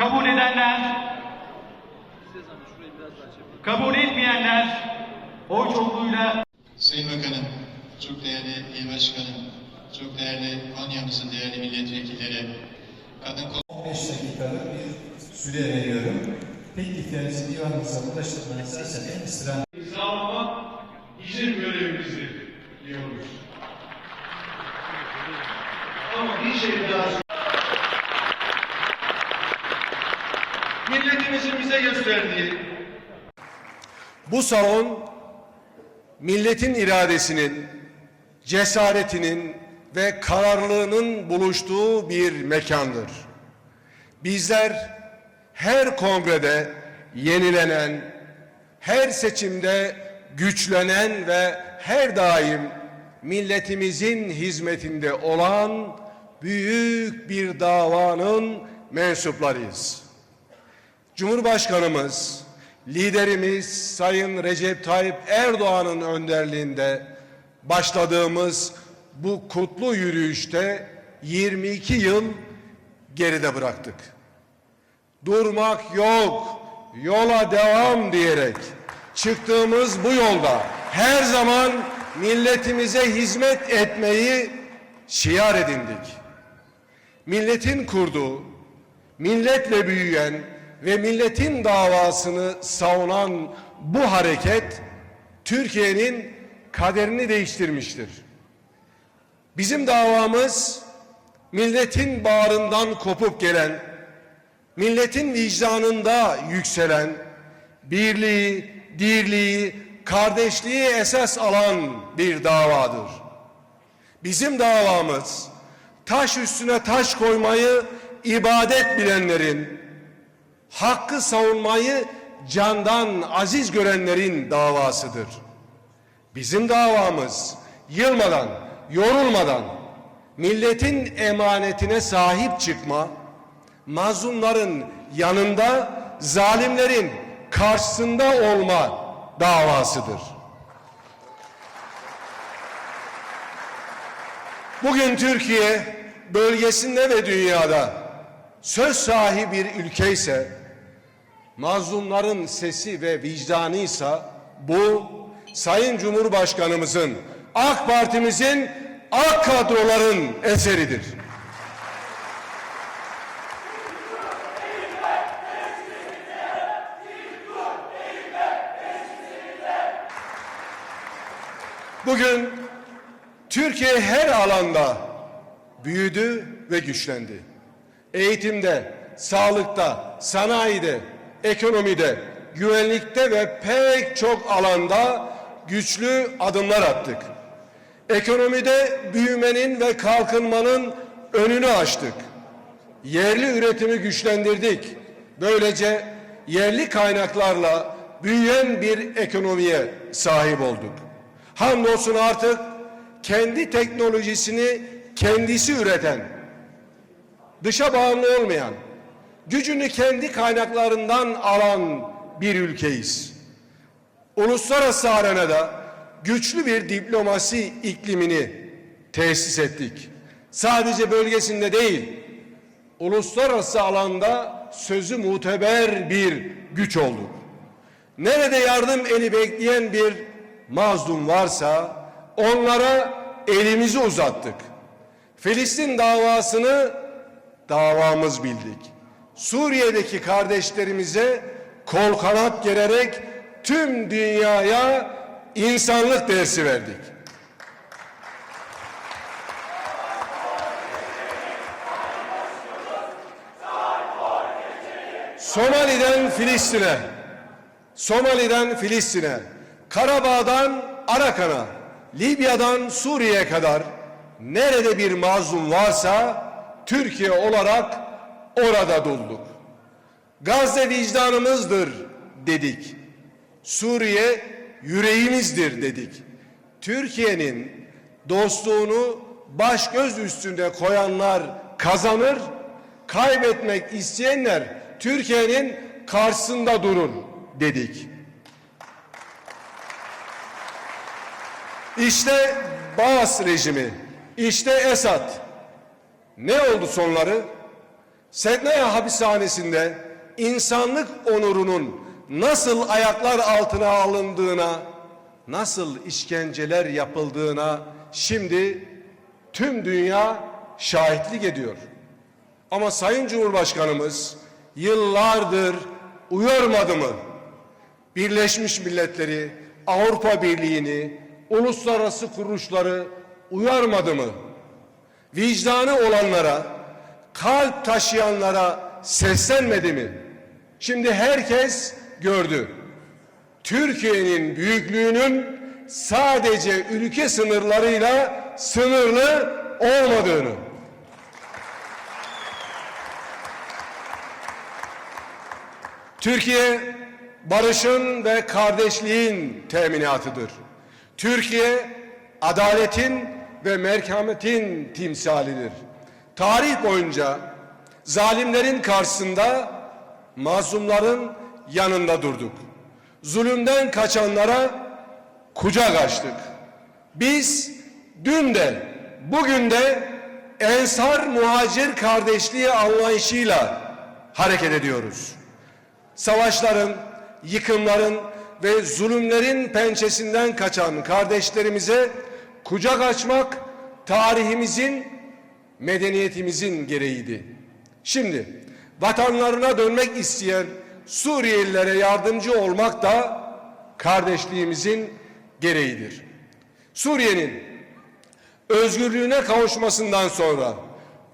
Kabul edenler, kabul etmeyenler oy çokluğuyla Sayın Bakanım, çok değerli il başkanım, çok değerli Konya'mızın değerli milletvekilleri, kadın kol 15 dakikalık bir süre veriyorum. Tekliflerinizi divanınıza ulaştırmanızı ise istirham sağlamak bizim görevimizdir diyoruz. Ama bir şey daha Milletimizin bize gösterdiği Bu salon milletin iradesinin, cesaretinin ve kararlılığının buluştuğu bir mekandır. Bizler her kongrede yenilenen, her seçimde güçlenen ve her daim milletimizin hizmetinde olan büyük bir davanın mensuplarıyız. Cumhurbaşkanımız, liderimiz Sayın Recep Tayyip Erdoğan'ın önderliğinde başladığımız bu kutlu yürüyüşte 22 yıl geride bıraktık. Durmak yok, yola devam diyerek çıktığımız bu yolda her zaman milletimize hizmet etmeyi şiar edindik. Milletin kurduğu, milletle büyüyen ve milletin davasını savunan bu hareket Türkiye'nin kaderini değiştirmiştir. Bizim davamız milletin bağrından kopup gelen, milletin vicdanında yükselen, birliği, dirliği, kardeşliği esas alan bir davadır. Bizim davamız taş üstüne taş koymayı ibadet bilenlerin, hakkı savunmayı candan aziz görenlerin davasıdır. Bizim davamız yılmadan, yorulmadan milletin emanetine sahip çıkma, mazlumların yanında, zalimlerin karşısında olma davasıdır. Bugün Türkiye bölgesinde ve dünyada söz sahibi bir ülke ise mazlumların sesi ve vicdanıysa bu Sayın Cumhurbaşkanımızın AK Partimizin AK kadroların eseridir. Bugün Türkiye her alanda büyüdü ve güçlendi. Eğitimde, sağlıkta, sanayide, ekonomide, güvenlikte ve pek çok alanda güçlü adımlar attık. Ekonomide büyümenin ve kalkınmanın önünü açtık. Yerli üretimi güçlendirdik. Böylece yerli kaynaklarla büyüyen bir ekonomiye sahip olduk. Hamdolsun artık kendi teknolojisini kendisi üreten, dışa bağımlı olmayan, gücünü kendi kaynaklarından alan bir ülkeyiz. Uluslararası arenada güçlü bir diplomasi iklimini tesis ettik. Sadece bölgesinde değil, uluslararası alanda sözü muteber bir güç olduk. Nerede yardım eli bekleyen bir mazlum varsa onlara elimizi uzattık. Filistin davasını davamız bildik. Suriye'deki kardeşlerimize kol kanat gererek tüm dünyaya insanlık dersi verdik. Somali'den Filistin'e, Somali'den Filistin'e, Karabağ'dan Arakan'a, Libya'dan Suriye'ye kadar nerede bir mazlum varsa Türkiye olarak orada durduk. Gazze vicdanımızdır dedik. Suriye yüreğimizdir dedik. Türkiye'nin dostluğunu baş göz üstünde koyanlar kazanır, kaybetmek isteyenler Türkiye'nin karşısında durur dedik. İşte Baas rejimi, işte Esad. Ne oldu sonları? Sednaya hapishanesinde insanlık onurunun nasıl ayaklar altına alındığına, nasıl işkenceler yapıldığına şimdi tüm dünya şahitlik ediyor. Ama Sayın Cumhurbaşkanımız yıllardır uyarmadı mı? Birleşmiş Milletleri, Avrupa Birliği'ni, uluslararası kuruluşları uyarmadı mı? Vicdanı olanlara, kalp taşıyanlara seslenmedi mi? Şimdi herkes gördü. Türkiye'nin büyüklüğünün sadece ülke sınırlarıyla sınırlı olmadığını. Türkiye barışın ve kardeşliğin teminatıdır. Türkiye adaletin ve merhametin timsalidir. Tarih boyunca zalimlerin karşısında mazlumların yanında durduk. Zulümden kaçanlara kucak açtık. Biz dün de bugün de ensar muhacir kardeşliği anlayışıyla hareket ediyoruz savaşların, yıkımların ve zulümlerin pençesinden kaçan kardeşlerimize kucak açmak tarihimizin, medeniyetimizin gereğiydi. Şimdi vatanlarına dönmek isteyen Suriyelilere yardımcı olmak da kardeşliğimizin gereğidir. Suriye'nin özgürlüğüne kavuşmasından sonra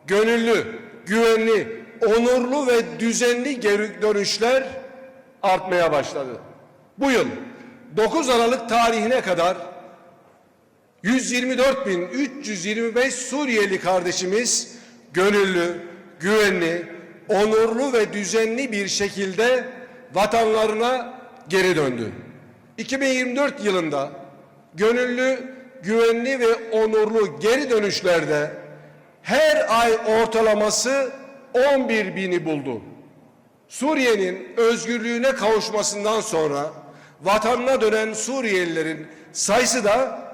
gönüllü, güvenli, onurlu ve düzenli geri dönüşler artmaya başladı. Bu yıl 9 Aralık tarihine kadar 124.325 Suriyeli kardeşimiz gönüllü, güvenli, onurlu ve düzenli bir şekilde vatanlarına geri döndü. 2024 yılında gönüllü, güvenli ve onurlu geri dönüşlerde her ay ortalaması 11 bini buldu. Suriye'nin özgürlüğüne kavuşmasından sonra vatanına dönen Suriyelilerin sayısı da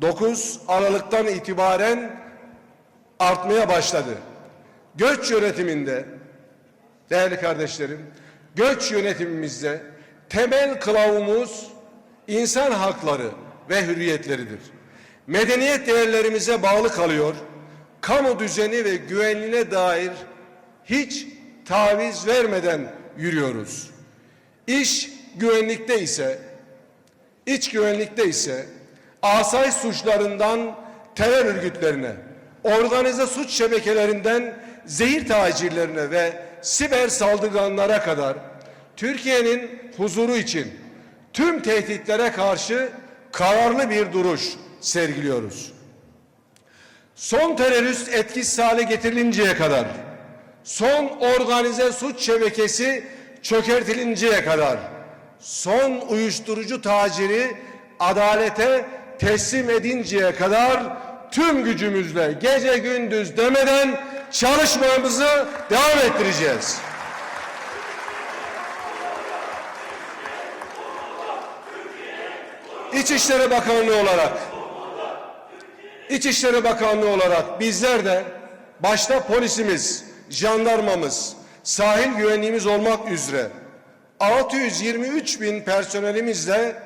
9 Aralık'tan itibaren artmaya başladı. Göç yönetiminde değerli kardeşlerim, göç yönetimimizde temel kılavumuz insan hakları ve hürriyetleridir. Medeniyet değerlerimize bağlı kalıyor, kamu düzeni ve güvenliğine dair hiç taviz vermeden yürüyoruz. İş güvenlikte ise, iç güvenlikte ise asayiş suçlarından terör örgütlerine, organize suç şebekelerinden zehir tacirlerine ve siber saldırganlara kadar Türkiye'nin huzuru için tüm tehditlere karşı kararlı bir duruş sergiliyoruz. Son terörist etkisiz hale getirilinceye kadar, son organize suç şebekesi çökertilinceye kadar, son uyuşturucu taciri adalete teslim edinceye kadar tüm gücümüzle gece gündüz demeden çalışmamızı devam ettireceğiz. İçişleri Bakanlığı olarak İçişleri Bakanlığı olarak bizler de başta polisimiz, jandarmamız, sahil güvenliğimiz olmak üzere 623 bin personelimizle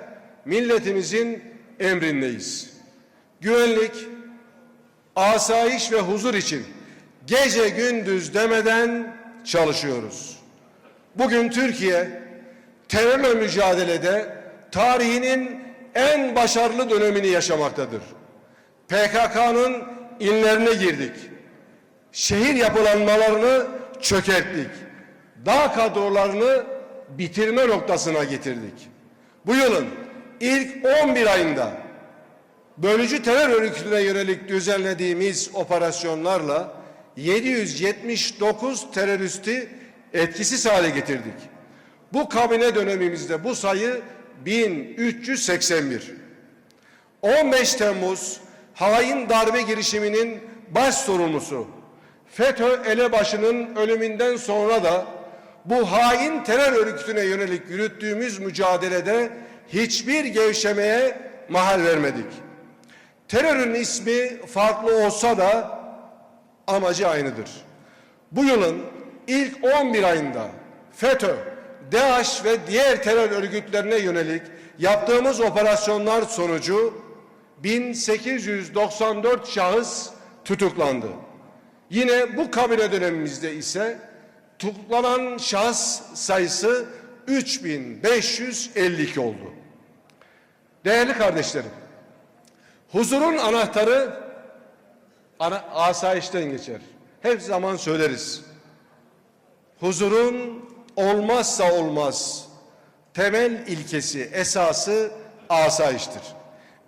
milletimizin emrindeyiz. Güvenlik, asayiş ve huzur için gece gündüz demeden çalışıyoruz. Bugün Türkiye terörle mücadelede tarihinin en başarılı dönemini yaşamaktadır. PKK'nın inlerine girdik. Şehir yapılanmalarını çökerttik. Dağ kadrolarını bitirme noktasına getirdik. Bu yılın ilk 11 ayında bölücü terör örgütüne yönelik düzenlediğimiz operasyonlarla 779 teröristi etkisiz hale getirdik. Bu kabine dönemimizde bu sayı 1381. 15 Temmuz hain darbe girişiminin baş sorumlusu FETÖ elebaşının ölümünden sonra da bu hain terör örgütüne yönelik yürüttüğümüz mücadelede hiçbir gevşemeye mahal vermedik. Terörün ismi farklı olsa da amacı aynıdır. Bu yılın ilk 11 ayında FETÖ, DAEŞ ve diğer terör örgütlerine yönelik yaptığımız operasyonlar sonucu 1894 şahıs tutuklandı. Yine bu kabine dönemimizde ise tutuklanan şahıs sayısı 3552 oldu. Değerli kardeşlerim, huzurun anahtarı ana, asayişten geçer. Hep zaman söyleriz. Huzurun olmazsa olmaz temel ilkesi, esası asayiştir.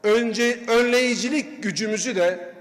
Önce önleyicilik gücümüzü de